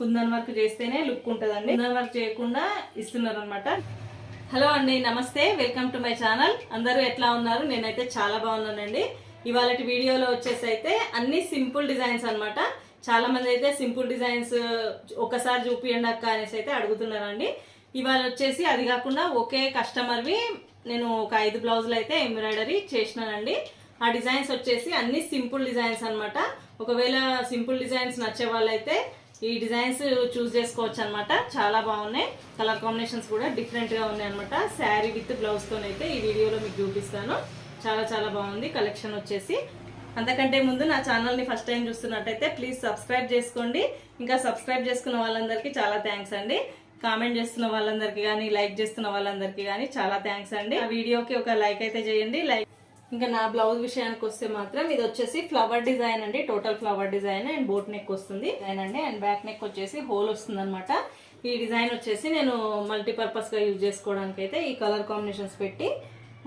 Kundan work చేస్తేనే look ఉంటుందండి. Kundan work చేయకుండా ఇస్తున్నారు అనమాట హలో అండి నమస్తే. Welcome to my channel. అందరూ ఎట్లా ఉన్నారు? నేనైతే చాలా బాగున్నానండి. ఇవాళ వీడియోలో వచ్చేసి అయితే అన్ని సింపుల్ డిజైన్స్ అనమాట చాలా మంది అయితే సింపుల్ డిజైన్స్ ఒకసారి చూపియండి అక్క అనేసి అయితే అడుగుతున్నారండి. ఇవాళ వచ్చేసి అది కాకుండా ఒకే కస్టమర్వి నేను ఒక ఐదు బ్లౌజులు అయితే ఎంబ్రాయిడరీ చేసినానండి. ఆ డిజైన్స్ వచ్చేసి అన్ని సింపుల్ డిజైన్స్ అనమాట ఒకవేళ సింపుల్ డిజైన్స్ నచ్చే వాళ్ళైతే ఈ డిజైన్స్ చూస్ చేసుకోవచ్చు అనమాట చాలా బాగున్నాయి. కలర్ కాంబినేషన్స్ కూడా డిఫరెంట్గా ఉన్నాయి అనమాట శారీ విత్ బ్లౌజ్ అయితే ఈ వీడియోలో మీకు చూపిస్తాను. చాలా చాలా బాగుంది. కలెక్షన్ వచ్చేసి. అంతకంటే ముందు నా ఛానల్ని ఫస్ట్ టైం చూస్తున్నట్టయితే ప్లీజ్ సబ్స్క్రైబ్ చేసుకోండి. ఇంకా సబ్స్క్రైబ్ చేసుకున్న వాళ్ళందరికీ చాలా థ్యాంక్స్ అండి. కామెంట్ చేస్తున్న వాళ్ళందరికీ కానీ లైక్ చేస్తున్న వాళ్ళందరికీ కానీ చాలా థ్యాంక్స్ అండి. ఆ వీడియోకి ఒక లైక్ అయితే చేయండి. లైక్ ఇంకా నా బ్లౌజ్ విషయానికి వస్తే మాత్రం ఇది వచ్చేసి ఫ్లవర్ డిజైన్ అండి. Total flower design and boat neck వస్తుంది. డిజైన్ అండి. అండ్ బ్యాక్ నెక్ వచ్చేసి హోల్ వస్తుంది అనమాట ఈ డిజైన్ వచ్చేసి నేను మల్టీపర్పస్గా యూజ్ చేసుకోవడానికి అయితే ఈ కలర్ కాంబినేషన్స్ పెట్టి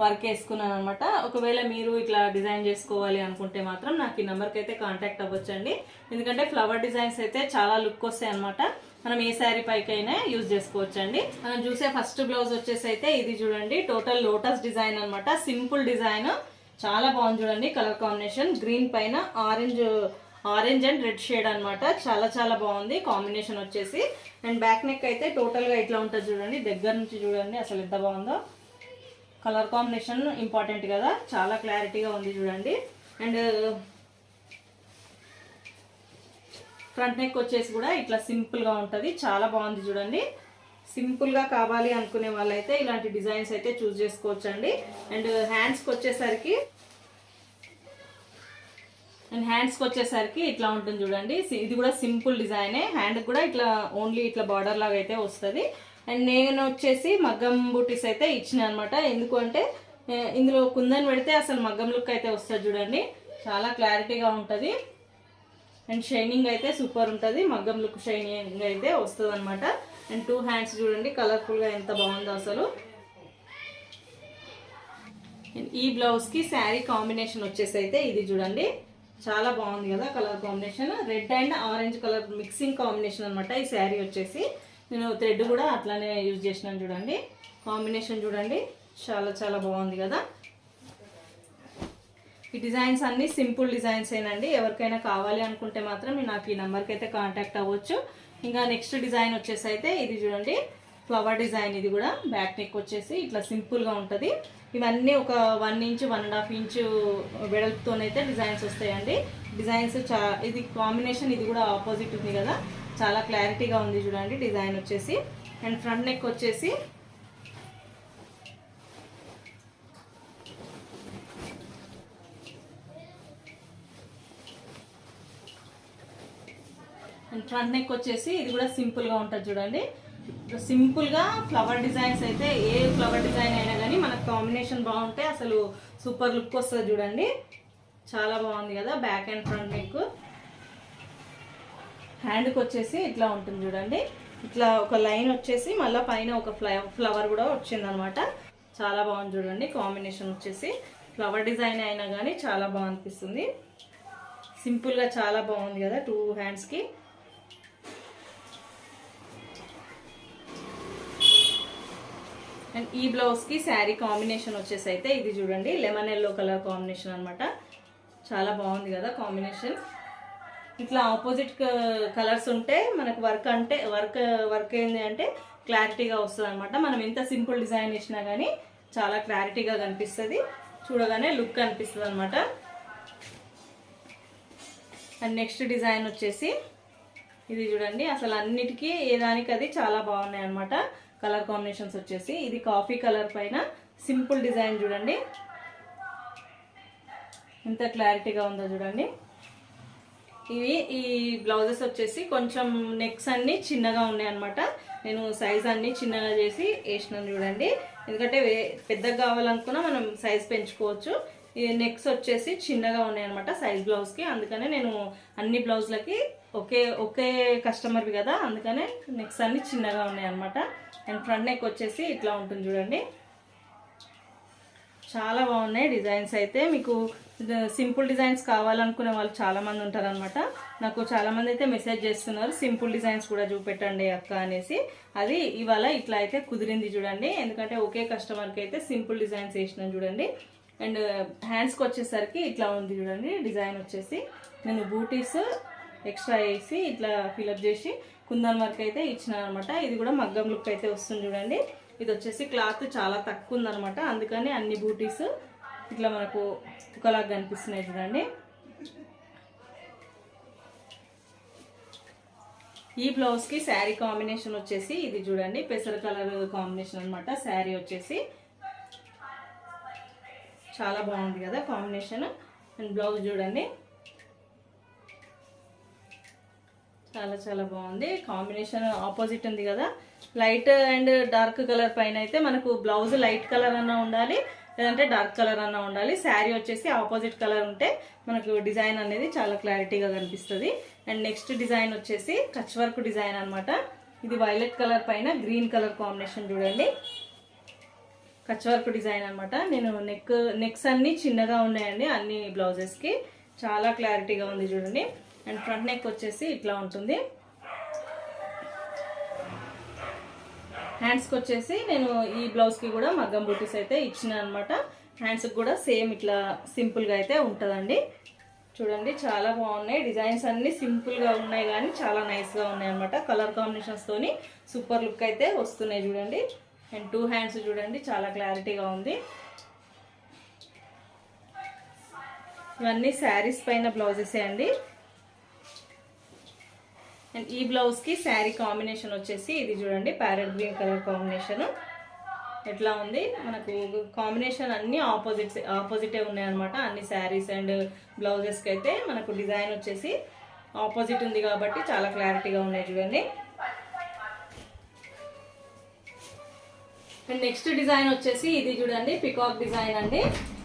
వర్క్ వేసుకున్నాను అనమాట ఒకవేళ మీరు ఇట్లా డిజైన్ చేసుకోవాలి అనుకుంటే మాత్రం నాకు ఈ నెంబర్కి అయితే కాంటాక్ట్ అవ్వచ్చండి. ఎందుకంటే ఫ్లవర్ డిజైన్స్ అయితే చాలా లుక్ వస్తాయి అనమాట మనం ఏ శారీ పైకైనా యూజ్ చేసుకోవచ్చండి. మనం చూసే ఫస్ట్ బ్లౌజ్ వచ్చేసి అయితే ఇది చూడండి. టోటల్ లోటస్ డిజైన్ అనమాట సింపుల్ డిజైన్ చాలా బాగుంది చూడండి కలర్ కాంబినేషన్. గ్రీన్ పైన orange orange and red shade అన్నమాట. చాలా చాలా బాగుంది కాంబినేషన్ వచ్చేసి. అండ్ బ్యాక్ నెక్ అయితే టోటల్గా ఇట్లా ఉంటుంది చూడండి. దగ్గర నుంచి చూడండి అసలు ఎంత బాగుందో. కలర్ కాంబినేషన్ ఇంపార్టెంట్ కదా. చాలా క్లారిటీగా ఉంది చూడండి. అండ్ ఫ్రంట్ నెక్ వచ్చేసి కూడా ఇట్లా సింపుల్గా ఉంటుంది. చాలా బాగుంది చూడండి. సింపుల్గా కావాలి అనుకునే వాళ్ళైతే ఇలాంటి డిజైన్స్ అయితే చూస్ చేసుకోవచ్చు అండి అండ్ హ్యాండ్స్కి వచ్చేసరికి అండ్ హ్యాండ్స్కి వచ్చేసరికి ఇట్లా ఉంటుంది చూడండి. ఇది కూడా సింపుల్ డిజైనే. హ్యాండ్ కూడా ఇట్లా ఓన్లీ ఇట్లా బార్డర్ లాగా అయితే వస్తుంది. అండ్ నేను వచ్చేసి మగ్గం బూటీస్ అయితే ఇచ్చిన అనమాట ఎందుకంటే ఇందులో కుందని పెడితే అసలు మగ్గం లుక్ అయితే వస్తుంది చూడండి. చాలా క్లారిటీగా ఉంటుంది. అండ్ షైనింగ్ అయితే సూపర్ ఉంటుంది. మగ్గం లుక్ షైనింగ్ అయితే వస్తుంది అనమాట అండ్ టూ హ్యాండ్స్ చూడండి కలర్ఫుల్గా ఎంత బాగుందో అసలు. ఈ బ్లౌజ్కి శారీ కాంబినేషన్ వచ్చేసి అయితే ఇది చూడండి. చాలా బాగుంది కదా colour combination red and orange colour mixing combination అనమాట ఈ శారీ వచ్చేసి. నేను థ్రెడ్ కూడా అట్లానే యూజ్ చేసినాను చూడండి. కాంబినేషన్ చూడండి చాలా చాలా బాగుంది కదా. ఈ డిజైన్స్ అన్నీ సింపుల్ డిజైన్స్ ఏనండి. ఎవరికైనా కావాలి అనుకుంటే మాత్రం నాకు ఈ నెంబర్కి అయితే కాంటాక్ట్ అవ్వచ్చు. ఇంకా నెక్స్ట్ డిజైన్ వచ్చేసి అయితే ఇది చూడండి. ఫ్లవర్ డిజైన్ ఇది కూడా. బ్యాక్ నెక్ వచ్చేసి ఇట్లా సింపుల్గా ఉంటుంది. ఇవన్నీ ఒక one inch one and half inch వెడల్పుతోనైతే designs వస్తాయండి. డిజైన్స్ చా ఇది కాంబినేషన్ ఇది కూడా ఆపోజిట్ ఉంది కదా. చాలా క్లారిటీగా ఉంది చూడండి డిజైన్ వచ్చేసి. అండ్ ఫ్రంట్ నెక్ వచ్చేసి అండ్ ఫ్రంట్ నెక్ వచ్చేసి ఇది కూడా సింపుల్గా ఉంటుంది చూడండి. సింపుల్గా ఫ్లవర్ డిజైన్స్ అయితే ఏ ఫ్లవర్ డిజైన్ అయినా కానీ మనకు కాంబినేషన్ బాగుంటే అసలు సూపర్ లుక్ వస్తుంది చూడండి. చాలా బాగుంది కదా బ్యాక్ అండ్ ఫ్రంట్ నెక్. హ్యాండ్కి వచ్చేసి ఇట్లా ఉంటుంది చూడండి. ఇట్లా ఒక లైన్ వచ్చేసి మళ్ళీ పైన ఒక ఫ్లవర్ కూడా వచ్చిందనమాట. చాలా బాగుంది చూడండి కాంబినేషన్ వచ్చేసి. ఫ్లవర్ డిజైన్ అయినా కానీ చాలా బాగా అనిపిస్తుంది. సింపుల్గా చాలా బాగుంది కదా టూ హ్యాండ్స్కి అండ్ ఈ బ్లౌజ్కి శారీ కాంబినేషన్ వచ్చేసి అయితే ఇది చూడండి లెమన్ ఎల్లో కలర్ కాంబినేషన్ అనమాట చాలా బాగుంది కదా కాంబినేషన్ ఇట్లా ఆపోజిట్ కలర్స్ ఉంటే మనకు వర్క్ అంటే వర్క్ వర్క్ ఏంది అంటే క్లారిటీగా వస్తుంది అనమాట మనం ఎంత సింపుల్ డిజైన్ ఇచ్చినా కానీ చాలా క్లారిటీగా కనిపిస్తుంది. చూడగానే లుక్ అనిపిస్తుంది అనమాట అండ్ నెక్స్ట్ డిజైన్ వచ్చేసి ఇది చూడండి అసలు అన్నిటికీ ఏ దానికి అది చాలా బాగున్నాయి అనమాట కలర్ కాంబినేషన్స్ వచ్చేసి ఇది కాఫీ కలర్ పైన సింపుల్ డిజైన్ చూడండి. ఎంత క్లారిటీగా ఉందో చూడండి. ఇవి ఈ బ్లౌజెస్ వచ్చేసి కొంచెం నెక్స్ అన్నీ చిన్నగా ఉన్నాయి అనమాట నేను సైజ్ అన్నీ చిన్నగా చేసి వేసినాను చూడండి. ఎందుకంటే పెద్దగా కావాలనుకున్నా మనం సైజ్ పెంచుకోవచ్చు. ఈ నెక్స్ వచ్చేసి చిన్నగా ఉన్నాయి అనమాట సైజ్ బ్లౌజ్కి అందుకనే నేను అన్ని బ్లౌజ్లకి ఒకే ఒకే కస్టమర్వి కదా. అందుకనే నెక్స్ అన్నీ చిన్నగా ఉన్నాయి అనమాట అండ్ ఫ్రంట్ నెక్ వచ్చేసి ఇట్లా ఉంటుంది చూడండి. చాలా బాగున్నాయి డిజైన్స్ అయితే. మీకు సింపుల్ డిజైన్స్ కావాలనుకునే వాళ్ళు చాలామంది ఉంటారనమాట నాకు చాలామంది అయితే మెసేజ్ చేస్తున్నారు సింపుల్ డిజైన్స్ కూడా చూపెట్టండి అక్క అనేసి. అది ఇవాళ ఇట్లా అయితే కుదిరింది చూడండి. ఎందుకంటే ఒకే కస్టమర్కి అయితే సింపుల్ డిజైన్స్ వేసినాం చూడండి. అండ్ హ్యాండ్స్కి వచ్చేసరికి ఇట్లా ఉంది చూడండి డిజైన్ వచ్చేసి. నేను బూటీస్ ఎక్స్ట్రా వేసి ఇట్లా ఫిలప్ చేసి కుందన్ వర్క్ అయితే ఇచ్చిన అనమాట ఇది కూడా మగ్గం లుక్ అయితే వస్తుంది చూడండి. ఇది వచ్చేసి క్లాత్ చాలా తక్కువ ఉందనమాట. అందుకని అన్ని బూటీస్ ఇట్లా మనకు ఒకలాగా కనిపిస్తున్నాయి చూడండి. ఈ బ్లౌజ్కి శారీ కాంబినేషన్ వచ్చేసి ఇది చూడండి. పెసర కలర్ కాంబినేషన్ అనమాట. శారీ వచ్చేసి చాలా బాగుంది కదా కాంబినేషన్. అండ్ బ్లౌజ్ చూడండి. చాలా చాలా బాగుంది. కాంబినేషన్ ఆపోజిట్ ఉంది కదా. లైట్ అండ్ డార్క్ కలర్ పైన అయితే మనకు బ్లౌజ్ లైట్ కలర్ అన్న ఉండాలి లేదంటే డార్క్ కలర్ అన్న ఉండాలి. శారీ వచ్చేసి ఆపోజిట్ కలర్ ఉంటే మనకు డిజైన్ అనేది చాలా క్లారిటీగా కనిపిస్తుంది. అండ్ నెక్స్ట్ డిజైన్ వచ్చేసి కచ్ వర్క్ డిజైన్ అనమాట ఇది వైలెట్ కలర్ పైన గ్రీన్ కలర్ కాంబినేషన్ చూడండి. కచ్ వర్క్ డిజైన్ అనమాట నేను నెక్ నెక్స్ అన్నీ చిన్నగా ఉన్నాయండి అన్ని బ్లౌజెస్కి చాలా క్లారిటీగా ఉంది చూడండి. అండ్ ఫ్రంట్ నెక్ వచ్చేసి ఇట్లా ఉంటుంది. హ్యాండ్స్కి వచ్చేసి నేను ఈ బ్లౌజ్కి కూడా మగ్గం బూటీస్ అయితే ఇచ్చిన అనమాట హ్యాండ్స్కి కూడా సేమ్ ఇట్లా సింపుల్గా అయితే ఉంటుందండి. చూడండి చాలా బాగున్నాయి. డిజైన్స్ అన్నీ సింపుల్గా ఉన్నాయి కానీ చాలా నైస్గా ఉన్నాయి అనమాట కలర్ కాంబినేషన్స్తోని సూపర్ లుక్ అయితే వస్తున్నాయి చూడండి. అండ్ టూ హ్యాండ్స్ చూడండి చాలా క్లారిటీగా ఉంది. ఇవన్నీ శారీస్ పైన బ్లౌజెసే అండి. అండ్ ఈ బ్లౌజ్కి శారీ కాంబినేషన్ వచ్చేసి ఇది చూడండి ప్యారెట్ గ్రీన్ కలర్ కాంబినేషన్ ఎట్లా ఉంది? మనకు కాంబినేషన్ అన్ని ఆపోజిట్ ఆపోజిటే ఉన్నాయన్నమాట. అన్ని శారీస్ అండ్ బ్లౌజెస్కి అయితే మనకు డిజైన్ వచ్చేసి ఆపోజిట్ ఉంది కాబట్టి చాలా క్లారిటీగా ఉన్నాయి చూడండి. అండ్ నెక్స్ట్ డిజైన్ వచ్చేసి ఇది చూడండి పికాక్ డిజైన్ అండి.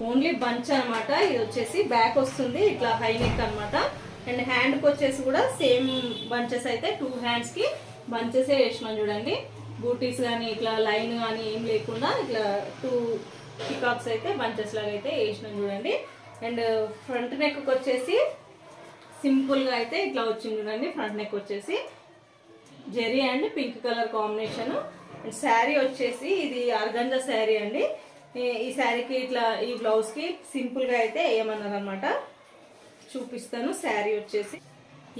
ఓన్లీ బంచ్ అనమాట ఇది వచ్చేసి బ్యాక్ వస్తుంది ఇట్లా హై నెక్ అనమాట అండ్ హ్యాండ్కి వచ్చేసి కూడా సేమ్ బంచెస్ అయితే టూ హ్యాండ్స్కి బంచెసే వేసినాం చూడండి. బూటీస్ కానీ ఇట్లా లైన్ కానీ ఏం లేకుండా ఇట్లా టూ పికాక్స్ అయితే బంచెస్ లాగా అయితే వేసినాం చూడండి. అండ్ ఫ్రంట్ నెక్కి వచ్చేసి సింపుల్గా అయితే ఇట్లా వచ్చింది చూడండి ఫ్రంట్ నెక్ వచ్చేసి. Zari and pink colour combination and sari వచ్చేసి ఇది ఆర్గంజా శారీ అండి. ఈ- ఈ శారీకి ఇట్లా ఈ బ్లౌజ్కి సింపుల్గా అయితే వేయమన్నారు అనమాట చూపిస్తాను. శారీ వచ్చేసి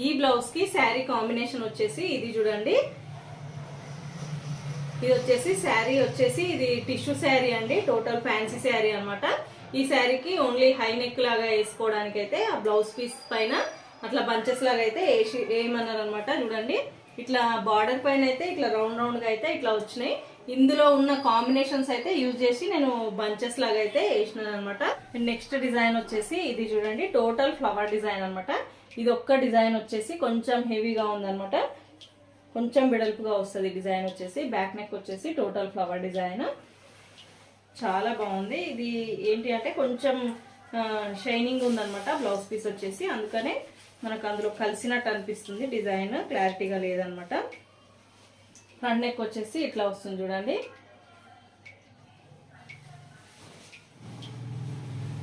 ఈ బ్లౌజ్కి శారీ కాంబినేషన్ వచ్చేసి ఇది చూడండి. ఇది వచ్చేసి శారీ వచ్చేసి ఇది టిష్యూ శారీ అండి. టోటల్ ఫ్యాన్సీ శారీ అనమాట ఈ శారీకి ఓన్లీ హై నెక్ లాగా వేసుకోవడానికి అయితే ఆ బ్లౌజ్ పీస్ పైన అట్లా బంచెస్ లాగా అయితే వేసి వేయమన్నారు అనమాట చూడండి. ఇట్లా బార్డర్ పైన అయితే ఇట్లా రౌండ్ రౌండ్గా అయితే ఇట్లా వచ్చినాయి. ఇందులో ఉన్న కాంబినేషన్స్ అయితే యూజ్ చేసి నేను బంచెస్ లాగా అయితే వేసినాను అనమాట నెక్స్ట్ డిజైన్ వచ్చేసి ఇది చూడండి టోటల్ ఫ్లవర్ డిజైన్ అనమాట ఇది ఒక్క డిజైన్ వచ్చేసి కొంచెం హెవీగా ఉందనమాట కొంచెం వెడల్పుగా వస్తుంది డిజైన్ వచ్చేసి. బ్యాక్ నెక్ వచ్చేసి టోటల్ ఫ్లవర్ డిజైన్. చాలా బాగుంది. ఇది ఏంటి అంటే కొంచెం షైనింగ్ ఉందన్నమాట బ్లౌజ్ పీస్ వచ్చేసి. అందుకనే మనకు అందులో కలిసినట్టు అనిపిస్తుంది డిజైన్. క్లారిటీగా లేదనమాట ఫ్రంట్ నెక్ వచ్చేసి ఇట్లా వస్తుంది చూడండి.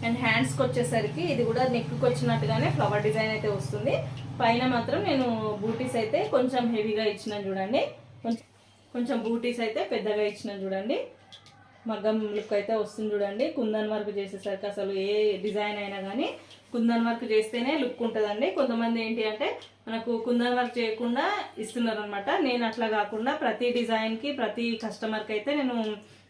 అండ్ హ్యాండ్స్కి వచ్చేసరికి ఇది కూడా నెక్కి వచ్చినట్టుగానే ఫ్లవర్ డిజైన్ అయితే వస్తుంది. పైన మాత్రం నేను బూటీస్ అయితే కొంచెం హెవీగా ఇచ్చిన చూడండి. కొంచెం కొంచెం బూటీస్ అయితే పెద్దగా ఇచ్చిన చూడండి. మగ్గం లుక్ అయితే వస్తుంది చూడండి. కుందన్ వర్క్ చేసేసరికి అసలు ఏ డిజైన్ అయినా కానీ కుందన్ వర్క్ చేస్తేనే లుక్ ఉంటుందండి. కొంతమంది ఏంటి అంటే మనకు కుందన్ వర్క్ చేయకుండా ఇస్తున్నారు అనమాట నేను అట్లా కాకుండా ప్రతి డిజైన్కి ప్రతి కస్టమర్కి అయితే నేను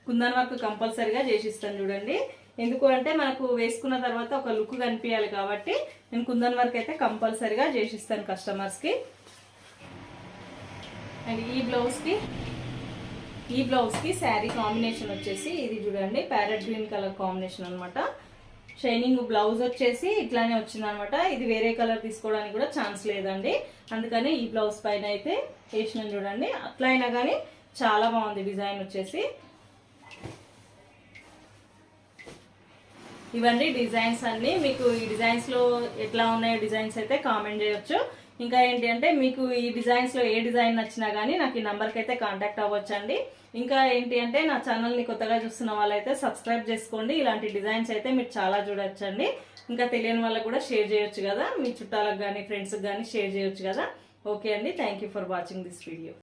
కుందన్ వర్క్ కంపల్సరీగా చేసిస్తాను చూడండి. ఎందుకు అంటే మనకు వేసుకున్న తర్వాత ఒక లుక్ కనిపించాలి కాబట్టి నేను కుందన్ వర్క్ అయితే కంపల్సరీగా చేసిస్తాను కస్టమర్స్కి అండ్ ఈ బ్లౌజ్కి ఈ బ్లౌజ్కి శారీ కాంబినేషన్ వచ్చేసి ఇది చూడండి ప్యారెట్ గ్రీన్ కలర్ కాంబినేషన్ అనమాట షైనింగ్ బ్లౌజ్ వచ్చేసి ఇట్లానే వచ్చింది అనమాట ఇది వేరే కలర్ తీసుకోవడానికి కూడా ఛాన్స్ లేదండి. అందుకని ఈ బ్లౌజ్ పైన అయితే వేసినాం చూడండి. అట్లా అయినా కానీ చాలా బాగుంది డిజైన్ వచ్చేసి. ఇవన్నీ డిజైన్స్ అన్ని. మీకు ఈ డిజైన్స్లో ఎట్లా ఉన్నాయో డిజైన్స్ అయితే కామెంట్ చేయొచ్చు. ఇంకా ఏంటి అంటే మీకు ఈ డిజైన్స్లో ఏ డిజైన్ నచ్చినా కానీ నాకు ఈ నెంబర్కి అయితే కాంటాక్ట్ అవ్వచ్చండి. ఇంకా ఏంటి అంటే నా ఛానల్ని కొత్తగా చూస్తున్న వాళ్ళైతే సబ్స్క్రైబ్ చేసుకోండి. ఇలాంటి డిజైన్స్ అయితే మీరు చాలా చూడొచ్చండి. ఇంకా తెలియని వాళ్ళకు కూడా షేర్ చేయొచ్చు కదా. మీ చుట్టాలకు కానీ ఫ్రెండ్స్కి కానీ షేర్ చేయొచ్చు కదా. ఓకే అండి. Thank you for watching this video